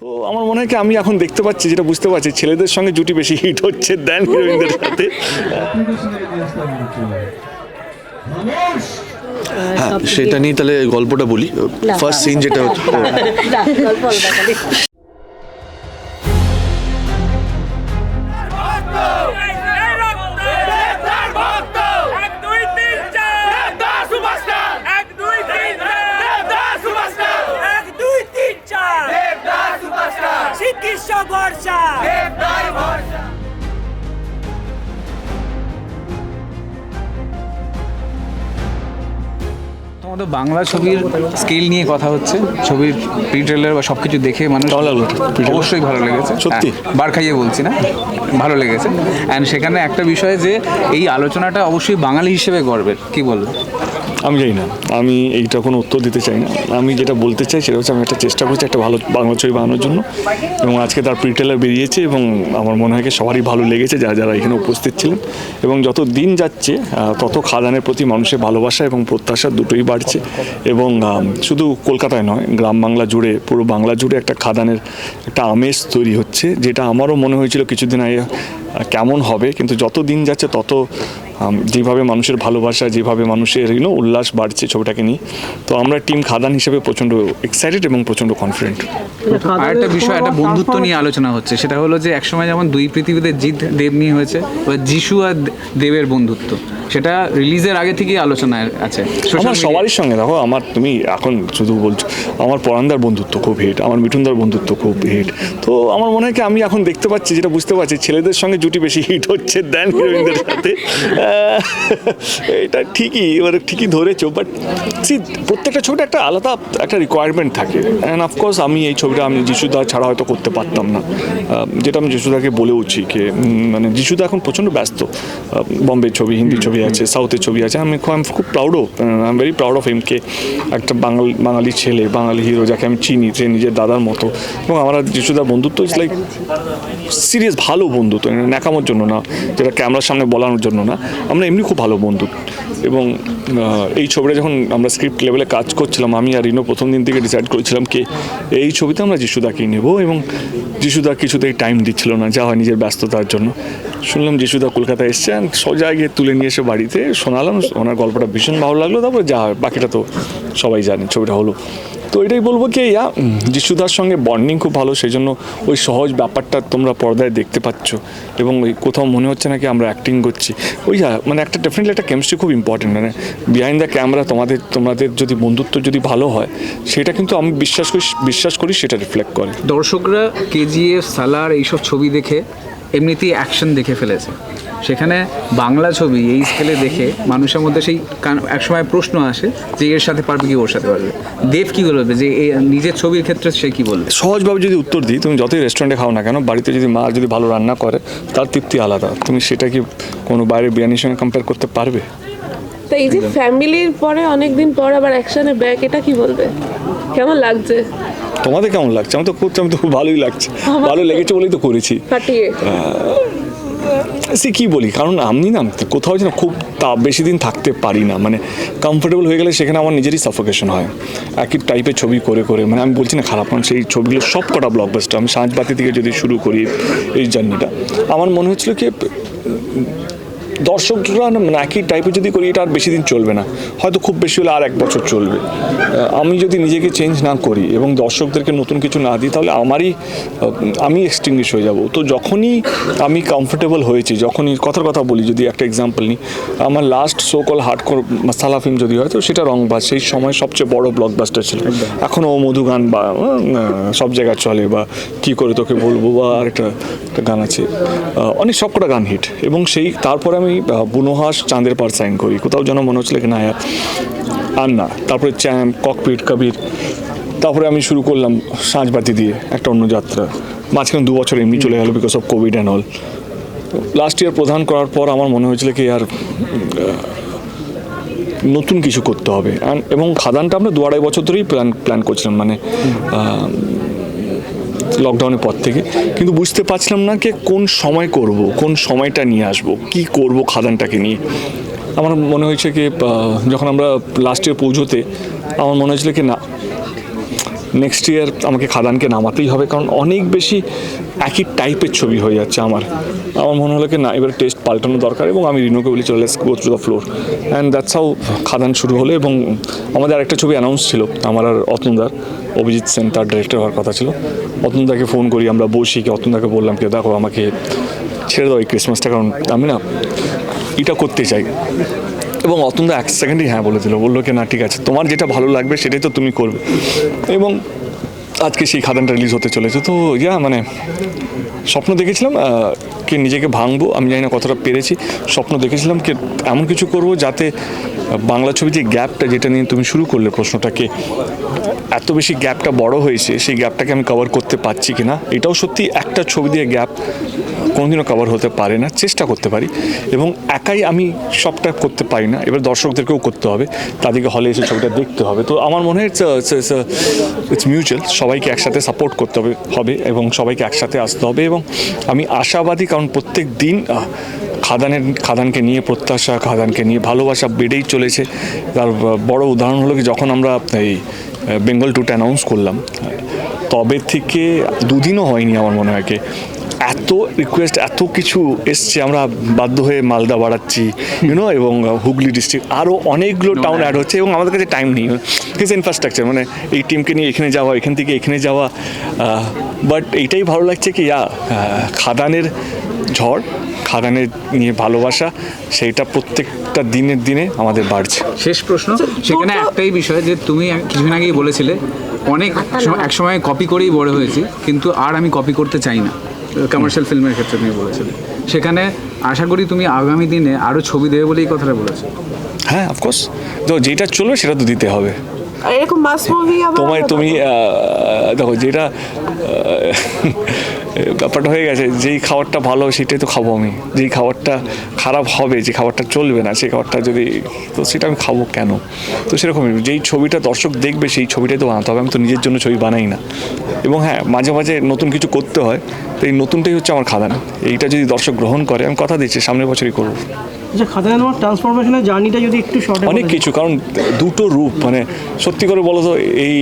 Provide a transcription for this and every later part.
তো আমার মনে হয় কি আমি এখন দেখতে পাচ্ছি যেটা বুঝতে পারছি ছেলেদের সঙ্গে জুটি বেশি হিট হচ্ছে দেন হিরোইনদের সাথে। হ্যাঁ সেটা নিয়ে তাহলে গল্পটা বলি। ফার্স্ট সিন যেটা হচ্ছে চিকিৎসা ভরসা তোমাদের বাংলা ছবির স্কেল নিয়ে কথা হচ্ছে। ছবির প্রি ট্রেলার বা সব কিছু দেখে মানুষ কেমন লাগল? অবশ্যই ভালো লেগেছে। সত্যি? হ্যাঁ, বার খাইয়ে বলছি না ভালো লেগেছে। অ্যান্ড সেখানে একটা বিষয় যে এই আলোচনাটা অবশ্যই বাঙালি হিসেবে গর্বের। কি বলব? আমি জানি না। আমি এইটা কোনো উত্তর দিতে চাই না। আমি যেটা বলতে চাই সেটা হচ্ছে আমি একটা চেষ্টা করছি একটা ভালো বাংলা ছবি বানানোর জন্য। এবং আজকে তার প্রিটেলার বেরিয়েছে এবং আমার মনে হয় সবারই ভালো লেগেছে যারা যারা এখানে উপস্থিত ছিলেন। এবং যত দিন যাচ্ছে তত খাদানের প্রতি মানুষের ভালোবাসা এবং প্রত্যাশা দুটোই বাড়ছে। এবং শুধু কলকাতায় নয়, গ্রাম বাংলা জুড়ে, পুরো বাংলা জুড়ে একটা খাদানের একটা আমেজ তৈরি হচ্ছে, যেটা আমারও মনে হয়েছিল কিছুদিন আগে কেমন হবে। কিন্তু যত দিন যাচ্ছে, তত যেভাবে মানুষের ভালোবাসা যেভাবে মানুষের ইউনো উল্লাস বাড়ছে ছবিটাকে নিয়ে তো আমরা টিম খাদান হিসেবে প্রচণ্ড এক্সাইটেড এবং প্রচণ্ড কনফিডেন্ট আর একটা বিষয় একটা বন্ধুত্ব নিয়ে আলোচনা হচ্ছে সেটা হলো যে একসময় যেমন দুই পৃথিবীতে জিৎ দেব নিয়ে হয়েছে বা যিশু আর দেবের বন্ধুত্ব সেটা রিলিজের আগে থেকেই আলোচনায় আছে আমার সবারই সঙ্গে দেখো আমার তুমি এখন শুধু বলছো আমার পরান্দার বন্ধুত্ব খুব হিট আমার মিঠুনদার বন্ধুত্ব খুব হিট তো আমার মনে হয় কি আমি এখন দেখতে পাচ্ছি যেটা বুঝতে পারছি ছেলেদের সঙ্গে জুটি বেশি হিট হচ্ছে দেন হিরোইনদের সাথে। এটা ঠিকই এবার ঠিকই ধরেছো বাট সি প্রত্যেকটা ছবিটা একটা আলাদা একটা রিকোয়ারমেন্ট থাকে। অ্যান্ড অফকোর্স আমি এই ছবিটা আমি যিশুদা ছাড়া হয়তো করতে পারতাম না। যেটা আমি যিশুদাকে বলেওছি উম, মানে যিশুদা এখন প্রচণ্ড ব্যস্ত। বম্বে ছবি হিন্দি ছবি আছে সাউথের ছবি আছে। আমি খুব proud of I am very proud of হিমকে একটা বাঙাল বাঙালি ছেলে বাঙালি হিরো যাকে আমি চিনি সে নিজের দাদার মতো। এবং আমার যিশুদার বন্ধুত্ব ইজ লাইক সিরিয়াস ভালো বন্ধুত্ব ন্যাকামোর জন্য না যেটা ক্যামেরার সামনে বলানোর জন্য না। আমরা এমনি খুব ভালো বন্ধু। এবং এই ছবিটা যখন আমরা স্ক্রিপ্ট লেভেলে কাজ করছিলাম, আমি আর রিনো প্রথম দিন থেকে ডিসাইড করেছিলাম কি, এই ছবিতে আমরা যিশুদাকেই নেব এবং যিশুদা কিছুতেই টাইম দিচ্ছিল না, যা হয় নিজের ব্যস্ততার জন্য। শুনলাম যিশুদা কলকাতায় এসছে সোজা গিয়ে তুলে নিয়ে এসে বাড়িতে শোনালাম, ওনার গল্পটা ভীষণ ভালো লাগল, তারপরে যা বাকিটা তো সবাই জানে, ছবিটা হলো। তো এটাই বলব কি, ইয়া, যিশুদার সঙ্গে বন্ডিং খুব ভালো সেই জন্য ওই সহজ ব্যাপারটা তোমরা পর্দায় দেখতে পাচ্ছ। এবং ওই কোথাও মনে হচ্ছে না কি আমরা অ্যাক্টিং করছি। ওই হ্যাঁ মানে একটা ডেফিনেটলি একটা কেমিস্ট্রি খুব ইম্পর্টেন্ট মানে বিহাইন্ড দ্য ক্যামেরা তোমাদের তোমাদের যদি বন্ধুত্ব যদি ভালো হয়, সেটা কিন্তু আমি বিশ্বাস করি বিশ্বাস করি সেটা রিফ্লেক্ট করে। দর্শকরা কেজিএফ সালার এইসব ছবি দেখে এমনিতেই অ্যাকশন দেখে ফেলেছে। সেখানে বাংলা ছবি এই স্কেলে দেখে মানুষের মধ্যে সেই একসময় প্রশ্ন আসে যে এর সাথে পারবে কি ওর সাথে পারবে। দেব কি বলবে? যে এ নিজের ছবির ক্ষেত্রে সে কি বলবে? সহজভাবে যদি উত্তর দিই তুমি যতই রেস্টুরেন্টে খাও না কেন বাড়িতে যদি মা যদি ভালো রান্না করে তার তৃপ্তি আলাদা। তুমি সেটা কি কোনো বাইরের বিরিয়ানির সঙ্গে কম্পেয়ার করতে পারবে? তো এই যে ফ্যামিলির পরে অনেকদিন পর আবার অ্যাকশনে ব্যাক এটা কি বলবে? কেমন লাগছে? তোমাদের কেমন লাগছে? আমার তো করতে আমি তো খুব ভালোই লাগছে। ভালো লেগেছে বলেই তো করেছি। সে কি বলি? কারণ আমি না কোথাও যেন খুব তা বেশি দিন থাকতে পারি না। মানে কমফোর্টেবল হয়ে গেলে সেখানে আমার নিজেরই সাফোকেশন হয়। একই টাইপের ছবি করে করে। মানে আমি বলছি না খারাপ কারণ সেই ছবিগুলো সব কটা ব্লকবাস্টার আমি সাঁঝবাতি থেকে যদি শুরু করি এই জার্নিটা আমার মনে হচ্ছিল কি দর্শকরা মানে একই টাইপের যদি করি, এটা আর বেশি দিন চলবে না। হয়তো খুব বেশি হলে আর এক বছর চলবে। আমি যদি নিজেকে চেঞ্জ না করি এবং দর্শকদেরকে নতুন কিছু না দিই, তাহলে আমারই আমি এক্সটিংগুইশ হয়ে যাব। তো যখনই আমি কমফোর্টেবল হয়েছি, যখনই কথার কথা বলি, যদি একটা এক্সাম্পল নিই, আমার last so call hard masala film যদি হয়, তো সেটা রংবাজ সেই সময় সবচেয়ে বড় ব্লকবাস্টার ছিল। এখনও মধু গান বা সব জায়গায় চলে বা কি করে তোকে বলব বা আরেকটা, একটা গান আছে। অনেক সবকটা গান হিট এবং সেই, তারপরে আমি আহ, বুনোহাস চাঁদের পার সাইন করি। কোথাও যেন মনে হচ্ছিল কি না আর না। তারপরে চ্যাম্প ককপিট কবির। তারপরে আমি শুরু করলাম সাঁঝবাতি দিয়ে একটা অন্য যাত্রা। মাঝখানে দু বছর এমনি চলে গেল because of covid and all last year প্রধান করার পর আমার মনে হয়েছিল কি আর নতুন কিছু করতে হবে। এবং খাদানটা আমরা দু আড়াই বছর ধরেই প্ল্যান প্ল্যান করছিলাম। মানে লকডাউনের পর থেকে। কিন্তু বুঝতে পারছিলাম না যে কোন সময় করব, কোন সময়টা নিয়ে আসব, কি করব খাদানটাকে নিয়ে। আমার মনে হয়েছে কি যখন আমরা লাস্ট ইয়ার পৌঁছতে আমার মনে হয়েছিল কি না নেক্সট ইয়ার আমাকে খাদানকে নামাতেই হবে, কারণ অনেক বেশি একই টাইপের ছবি হয়ে যাচ্ছে আমার। আমার মনে হলো কি, না, এবার টেস্ট পাল্টানো দরকার এবং আমি রিনোকে বলি, চলে go through the floor and that's how খাদান শুরু হলো এবং আমাদের আরেকটা ছবি অ্যানাউন্স ছিল, আমার আর অতনুদার অভিজিৎ সেন, তার ডিরেক্টর হওয়ার কথা ছিল। অতনুদাকে ফোন করি, আমরা বসি, কি অতনুদাকে বললাম কি, দেখো, আমাকে ছেড়ে দাও এই ক্রিসমাসটা কারণ আমি না, এটা করতে চাই। এবং অতন্দা এক সেকেন্ডই হ্যাঁ বলে দিল বলল কি, না, ঠিক আছে, তোমার যেটা ভালো লাগবে সেটাই তো তুমি করবে। এবং আজকে সেই খাদানটা রিলিজ হতে চলেছে। তো ইয়া মানে স্বপ্ন দেখেছিলাম কে নিজেকে ভাঙবো, আমি জানি না কতটা পেরেছি, স্বপ্ন দেখেছিলাম কে এমন কিছু করব যাতে বাংলা ছবি যে গ্যাপটা যেটা নিয়ে তুমি শুরু করলে প্রশ্নটাকে এত বেশি গ্যাপটা বড় হয়েছে, সেই গ্যাপটাকে আমি কভার করতে পারছি কি না এটাও সত্যি একটা ছবি দিয়ে গ্যাপ কোনোদিনও কভার হতে পারে না, চেষ্টা করতে পারি এবং একাই আমি সবটা করতে পারি না। এবার দর্শকদেরকেও করতে হবে, তাদেরকে হলে এসে ছবিটা দেখতে হবে। তো আমার মনে হয় ইটস মিউচুয়াল সবাইকে একসাথে সাপোর্ট করতে হবে হবে এবং সবাইকে একসাথে আসতে হবে এবং আমি আশাবাদী কারণ প্রত্যেক দিন খাদানের, খাদানকে নিয়ে প্রত্যাশা, খাদানকে নিয়ে ভালোবাসা বেড়েই চলেছে। তার বড় উদাহরণ হলো কি, যখন আমরা এই বেঙ্গল টুটা অ্যানাউন্স করলাম তবে থেকে দুদিনও হয়নি আমার মনে হয় এত রিকোয়েস্ট এত কিছু এসছে আমরা বাধ্য হয়ে মালদা বাড়াচ্ছি ইউনো এবং হুগলি ডিস্ট্রিক্ট আরও অনেকগুলো টাউন অ্যাড হচ্ছে এবং আমাদের কাছে টাইম নেই। হিস ইনফ্রাস্ট্রাকচার মানে এই টিমকে নিয়ে এখানে যাওয়া এখান থেকে এখানে যাওয়া বাট এইটাই ভালো লাগছে কি ইয়া খাদানের ঝড় খাদানের নিয়ে ভালোবাসা সেইটা প্রত্যেকটা দিনের দিনে আমাদের বাড়ছে। শেষ প্রশ্ন? সেখানে একটাই বিষয় যে তুমি কিছুদিন আগেই বলেছিলে অনেক সময়- এক সময় কপি করেই বড় হয়েছি কিন্তু আর আমি কপি করতে চাই না। কমার্শিয়াল ফিল্মের ক্ষেত্রে তুমি বলেছিলে। সেখানে আশা করি তুমি আগামী দিনে আরও ছবি দেবে বলেই কথাটা বলেছ। হ্যাঁ অফকোর্স তো যেটা চলবে সেটা তো দিতে হবে। আর এরকম মাস মুভি আবার তোমায় তুমি দেখো যেটা ব্যাপারটা হয়ে গেছে যেই খাবারটা ভালো সেটাই তো খাব আমি। যেই খাবারটা খারাপ হবে যে খাবারটা চলবে না সেই খাবারটা যদি তো সেটা আমি খাব কেন? তো সেরকমই যেই ছবিটা দর্শক দেখবে সেই ছবিটাই তো বানাতে হবে। আমি তো নিজের জন্য ছবি বানাই না। এবং হ্যাঁ মাঝে মাঝে নতুন কিছু করতে হয় তো এই নতুনটাই হচ্ছে আমার খাদান। এইটা যদি দর্শক গ্রহণ করে আমি কথা দিচ্ছি সামনের বছরই করব। আচ্ছা খাদান আমার ট্রান্সফরমেশনের জার্নিটা যদি একটু শর্ট অনেক কিছু কারণ দুটো রূপ মানে সত্যি করে বলো তো এই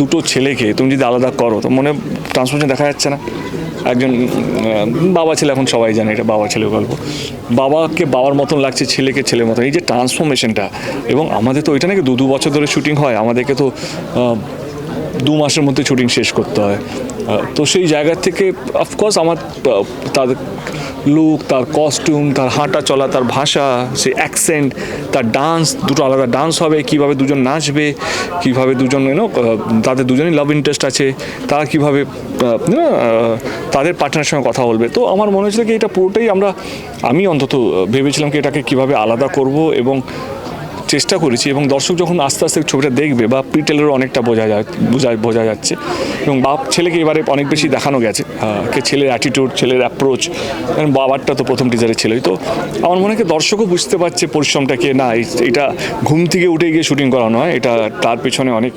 দুটো ছেলেকে তুমি যদি আলাদা করো তো মনে ট্রান্সফরমেশন দেখা যাচ্ছে না? একজন বাবা ছেলে এখন সবাই জানে এটা বাবা ছেলে গল্প। বাবাকে বাবার মতন লাগছে ছেলেকে ছেলের মতন। এই যে ট্রান্সফরমেশনটা এবং আমাদের তো ওইটা নাকি দু দু বছর ধরে শুটিং হয় আমাদেরকে তো দু মাসের মধ্যে শুটিং শেষ করতে হয়। তো সেই জায়গা থেকে অফকোর্স আমার তার লুক তার কস্টিউম তার হাঁটা চলা, তার ভাষা, সে অ্যাকসেন্ট তার ডান্স দুটো আলাদা ডান্স হবে, কীভাবে দুজন নাচবে, কীভাবে দুজন ইউনো তাদের দুজনেই লাভ ইন্টারেস্ট আছে, তারা কীভাবে তাদের পার্টনারের সঙ্গে কথা বলবে। তো আমার মনে হয়েছিল কি, এটা পুরোটাই আমরা, আমি অন্তত ভেবেছিলাম কি, এটাকে কীভাবে আলাদা করব এবং চেষ্টা করেছি এবং দর্শক যখন আস্তে আস্তে ছবিটা দেখবে বা প্রিটেলেরও অনেকটা বোঝা যায় বোঝা বোঝা যাচ্ছে এবং বাপ ছেলেকে এবারে অনেক বেশি দেখানো গেছে কে ছেলের অ্যাটিটিউড ছেলের অ্যাপ্রোচ বাবারটা তো প্রথম টিজারে ছিলই। তো আমার মনে হয় দর্শকও বুঝতে পারছে পরিশ্রমটাকে না এই- এটা ঘুম থেকে উঠে গিয়ে শুটিং করানো হয় এটা তার পেছনে অনেক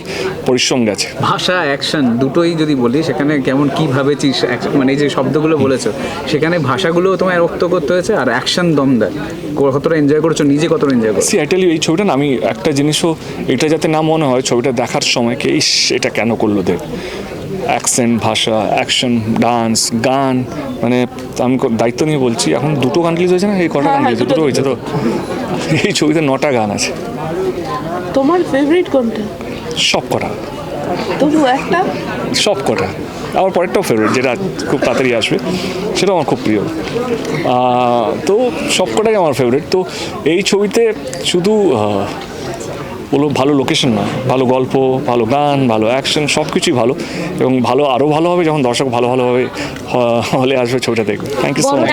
পরিশ্রম গেছে। ভাষা অ্যাকশন দুটোই যদি বলি সেখানে কেমন কি ভাবেছিস মানে এই যে শব্দগুলো বলেছ সেখানে ভাষাগুলোও তোমায় রক্ত করতে হয়েছে আর অ্যাকশন দম দেয়। কতটা এনজয় করছ নিজে কতটা এনজয় করছ? সি আইটেলি ছবিটা না আমি একটা জিনিসও এটা যাতে না মনে হয় ছবিটা দেখার সময় কে ইস এটা কেন করল দেব? অ্যাকসেন্ট ভাষা অ্যাকশন ডান্স গান মানে আমি দায়িত্ব নিয়ে বলছি এখন দুটো গান রিলিজ হয়েছে না? এই কটা গান হ্যাঁ, রিলিজ দুটো, দুটো হয়েছে তো। এই ছবিতে নটা গান আছে। তোমার ফেভারিট কোনটা? সব কটা। তবু একটা সব কটা। আমার পরেরটাও ফেভারিট যেটা খুব তাড়াতাড়ি আসবে সেটা আমার খুব প্রিয়। তো সব কটাই আমার ফেভারিট তো এই ছবিতে শুধু বলো ভালো লোকেশন না ভালো গল্প ভালো গান ভালো অ্যাকশন সব কিছুই ভালো। এবং ভালো আরও ভালো হবে যখন দর্শক ভালো ভালোভাবে হলে আসবে ছবিটা দেখবে। থ্যাংক ইউ সো মাচ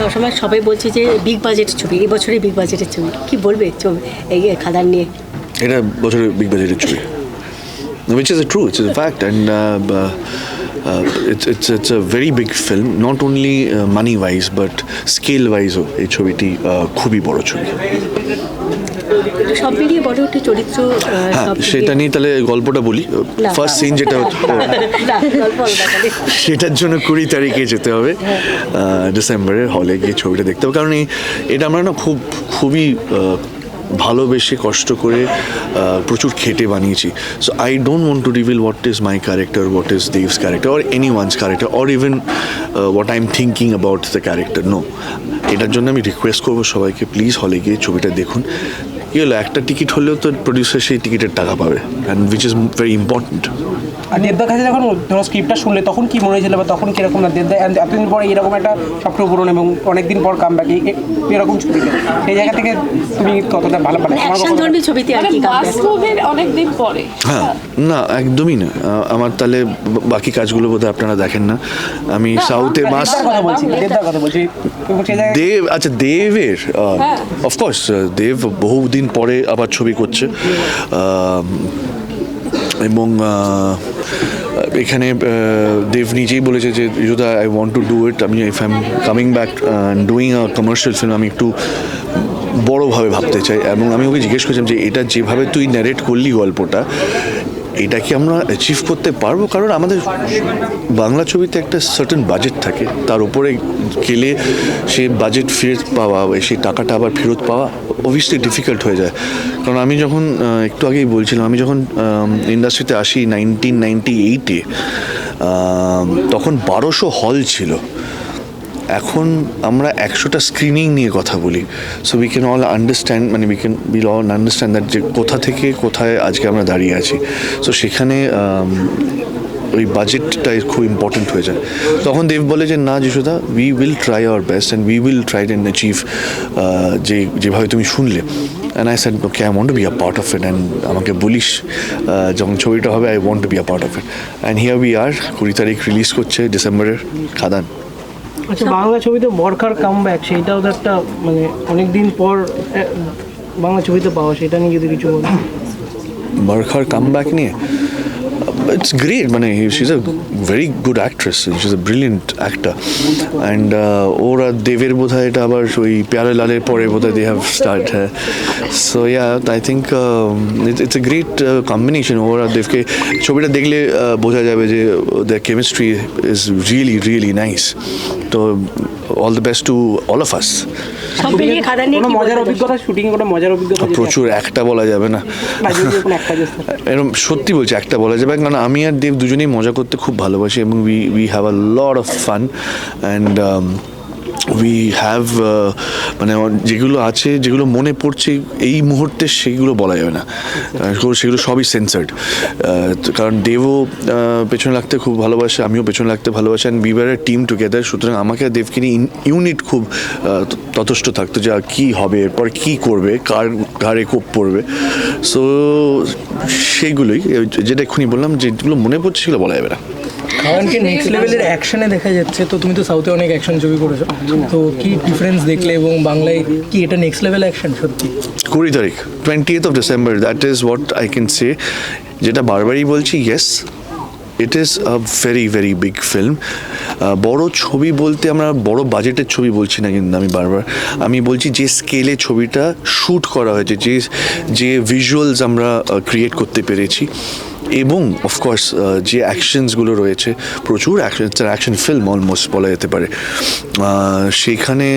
সবসময় সবাই বলছে যে বিগ বাজেটের ছবি এই বছরে বিগ বাজেটের ছবি। কি বলবে এই খাদান নিয়ে? এটা বছরের বিগ বাজেটের ছবি। Which is a true, it's a fact, and uh, uh, it's it's it's a very big film. Not only uh, money wise, but scale wise, এই ছবিটি uh, খুবই বড় ছবি সব মিলিয়ে বড় একটি চরিত্র আহ, হ্যাঁ সেটা নিয়ে তাহলে গল্পটা বলি ফার্স্ট। সিন যেটা। সেটার জন্য কুড়ি তারিখে যেতে হবে আহ, ডিসেম্বরে হলে গিয়ে ছবিটা দেখতে হবে কারণ এটা আমরা না খুব খুবই ভালোবেসে কষ্ট করে প্রচুর খেটে বানিয়েছি। So I don't want to reveal what is my character what is Dev's character or any one's character or even what I am thinking about the character no এটার জন্য আমি রিকোয়েস্ট করব সবাইকে প্লিজ হলে গিয়ে ছবিটা দেখুন। কি হলো? একটা টিকিট হলেও তো প্রডিউসার সেই টিকিটের টাকা পাবে and which is very important আর দেবদার কাছে যখন তোমার স্ক্রিপ্টটা শুনলে তখন কি মনে হয়েছিল বা তখন কীরকম না? দেবদা and এতদিন পরে এরকম একটা স্বপ্ন পূরণ এবং অনেকদিন পর কাম ব্যাক এরকম ছবিতে সেই জায়গা থেকে তুমি কতটা ভালো ধর্মী ছবিতে আর কি অনেকদিন পরে। হ্যাঁ না একদমই না। আমার তাহলে বাকি কাজগুলো বোধহয় আপনারা দেখেন না। আমি সাউথে মাস দেব আচ্ছা দেবের অফকোর্স দেব বহুদিন পরে আবার ছবি করছে। এবং এখানে দেব নিজেই বলেছে যে যুদা I want to do it আমি if I am coming back doing a commercial film আমি একটু বড়োভাবে ভাবতে চাই। এবং আমি ওকে জিজ্ঞেস করছিলাম যে, এটা যেভাবে তুই ন্যারেট করলি গল্পটা এটা কি আমরা অ্যাচিভ করতে পারব? কারণ আমাদের বাংলা ছবিতে একটা সার্টেন বাজেট থাকে। তার উপরে গেলে সে বাজেট ফেরত পাওয়া, সেই টাকাটা আবার ফেরত পাওয়া অবভিয়াসলি ডিফিকাল্ট হয়ে যায়। কারণ আমি যখন একটু আগেই বলছিলাম, আমি যখন ইন্ডাস্ট্রিতে আসি নাইনটিন নাইনটি এইটে তখন বারোশো হল ছিল। এখন আমরা একশোটা স্ক্রিনিং নিয়ে কথা বলি। So we can all understand মানে we can will all understand that যে কোথা থেকে কোথায় আজকে আমরা দাঁড়িয়ে আছি। সো সেখানে um, ওই বাজেটটা খুব ইম্পর্টেন্ট হয়ে যায়। তখন দেব বলে যে না যিশুদা we will try our best and we will try and achieve যে যেভাবে তুমি শুনলে। And I said okay I want be a part of it and আমাকে বলিস যখন ছবিটা হবে I want be a part of it and here we are কুড়ি তারিখ রিলিজ করছে ডিসেম্বরের খাদান। আচ্ছা বাংলা ছবিতে বরখার কাম ব্যাক সেইটাও তো একটা মানে অনেক দিন পর বাংলা ছবিতে পাওয়া, সেটা নিয়ে যদি কিছু বলো বারখার কাম ব্যাক নিয়ে? ইটস গ্রেট মানে is a very good actress she is a brilliant actor and ওরা দেবের বোধ হয় এটা আবার ওই প্যারে লালের পরে বোধ হয় দে হ্যাভ স্টার্ট হ্যাঁ so yeah I think it's a great combination ওরা দেবকে ছবিটা দেখলে uh, বোঝা যাবে যে the chemistry is really really nice তো all the best to all of us মজার অভিজ্ঞতা? শুটিং কোনো মজার অভিজ্ঞতা প্রচুর একটা বলা যাবে না। এরকম সত্যি বলছি একটা বলা যাবে কারণ আমি আর দেব দুজনেই মজা করতে খুব ভালোবাসি এবং we we have a lot of fun and we have মানে যেগুলো আছে, যেগুলো মনে পড়ছে, এই মুহূর্তে সেগুলো বলা যাবে না। সেগুলো সবই সেন্সার্ড কারণ দেবও পেছনে লাগতে খুব ভালোবাসে, আমিও পেছনে লাগতে ভালোবাসি অ্যান্ড আর টিম টুগেদার সুতরাং আমাকে আর দেবকে নিয়ে ইউনিট খুব ততষ্ট থাকতো যে কী হবে, এরপর কী করবে, কার ঘাড়ে কোপ পড়বে। সো সেগুলোই, যেটা এক্ষুনি বললাম, যেগুলো মনে পড়ছে সেগুলো বলা যাবে না। খাওয়ানকে নেক্সট লেভেলের অ্যাকশনে দেখা যাচ্ছে তো তুমি তো সাউথে অনেক অ্যাকশন ছবি করেছ। তো কি ডিফারেন্স দেখলে এবং বাংলায় কি এটা নেক্সট লেভেল অ্যাকশন সত্যি? কুড়ি তারিখ twenty of December that is what I can say যেটা বারবারই বলছি yes it is a very very big film বড় ছবি বলতে আমরা বড় বাজেটের ছবি বলছি না কিন্তু আমি বারবার আমি বলছি যে স্কেলে ছবিটা শ্যুট করা হয়েছে যে যে ভিজুয়ালস আমরা ক্রিয়েট করতে পেরেছি। এবং অফকোর্স যে অ্যাকশনসগুলো রয়েছে, প্রচুর অ্যাকশন অ্যাকশন ফিল্ম অলমোস্ট বলা যেতে পারে। সেখানে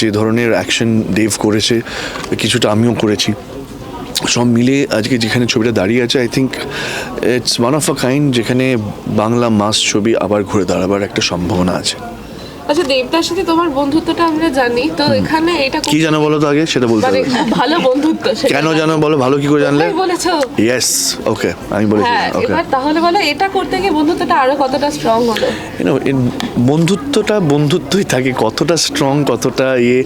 যে ধরনের অ্যাকশন ডেভ করেছে, কিছুটা আমিও করেছি। সব মিলে আজকে যেখানে ছবিটা দাঁড়িয়ে আছে I think it's one of a kind যেখানে বাংলা মাস ছবি আবার ঘুরে দাঁড়াবার একটা সম্ভাবনা আছে। আচ্ছা দেবদার সাথে তোমার বন্ধুত্বটা আমরা জানি তো এখানে এটা কি জানো বলো তো আগে? সেটা বলতে মানে হবে। খুব ভালো বন্ধুত্ব কেন জানো বলো? ভালো কি করে জানলে? বলেছ। ইয়েস ওকে আমি বলেছি হ্যাঁ ওকে এবার তাহলে বলো এটা করতে গিয়ে বন্ধুত্বটা আরও কতটা স্ট্রং হলো ইউনো বন্ধুত্বটা বন্ধুত্বই থাকে কতটা স্ট্রং কতটা ইয়ে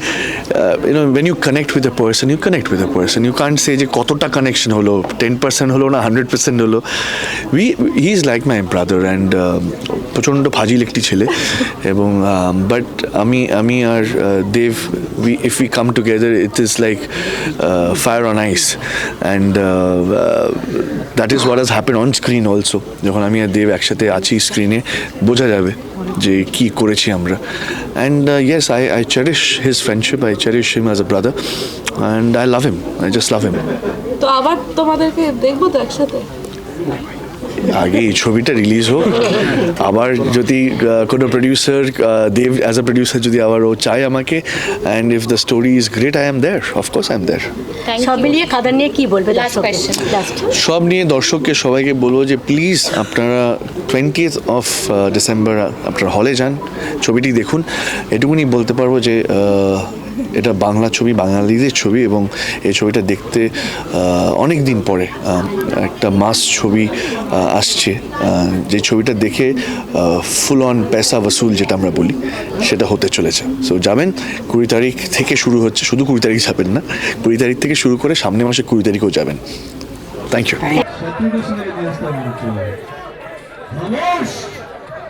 you know when you connect with a person you connect with a person you can't say যে কতটা কানেকশন হলো টেন পার্সেন্ট হলো না হান্ড্রেড পার্সেন্ট হলো। We he is like my brother and প্রচণ্ড ফাজিল একটি ছেলে এবং বাট আমি আমি আর uh, Dev we if we come together it is like fire on ice and that is what has happen on screen also যখন আমি আর দেব একসাথে আছি স্ক্রিনে বোঝা যাবে যে কি করেছি আমরা। And yes I I cherish his friendship I cherish him as a brother and I love him I just love him তো আবার তোমাদেরকে দেখব তো একসাথে? আগে এই ছবিটা রিলিজ হোক। আবার যদি কোনো producer Dev as a producer যদি আবার ও চায় আমাকে and if the story is great I am there of course I am there সব মিলিয়ে কাদার নিয়ে কি বলবে সব নিয়ে দর্শককে সবাইকে বলব যে প্লিজ আপনারা টোয়েন্টিথ অফ ডিসেম্বর আপনারা হলে যান। ছবিটি দেখুন। এটুকুনি বলতে পারব যে এটা বাংলা ছবি বাঙালিদের ছবি এবং এই ছবিটা দেখতে অনেক দিন পরে একটা মাস ছবি আসছে। যে ছবিটা দেখে ফুল অন পেসা ওসুল যেটা আমরা বলি সেটা হতে চলেছে। সো যাবেন কুড়ি তারিখ থেকে শুরু হচ্ছে শুধু কুড়ি তারিখ যাবেন না কুড়ি তারিখ থেকে শুরু করে সামনের মাসে কুড়ি তারিখও যাবেন। Thank you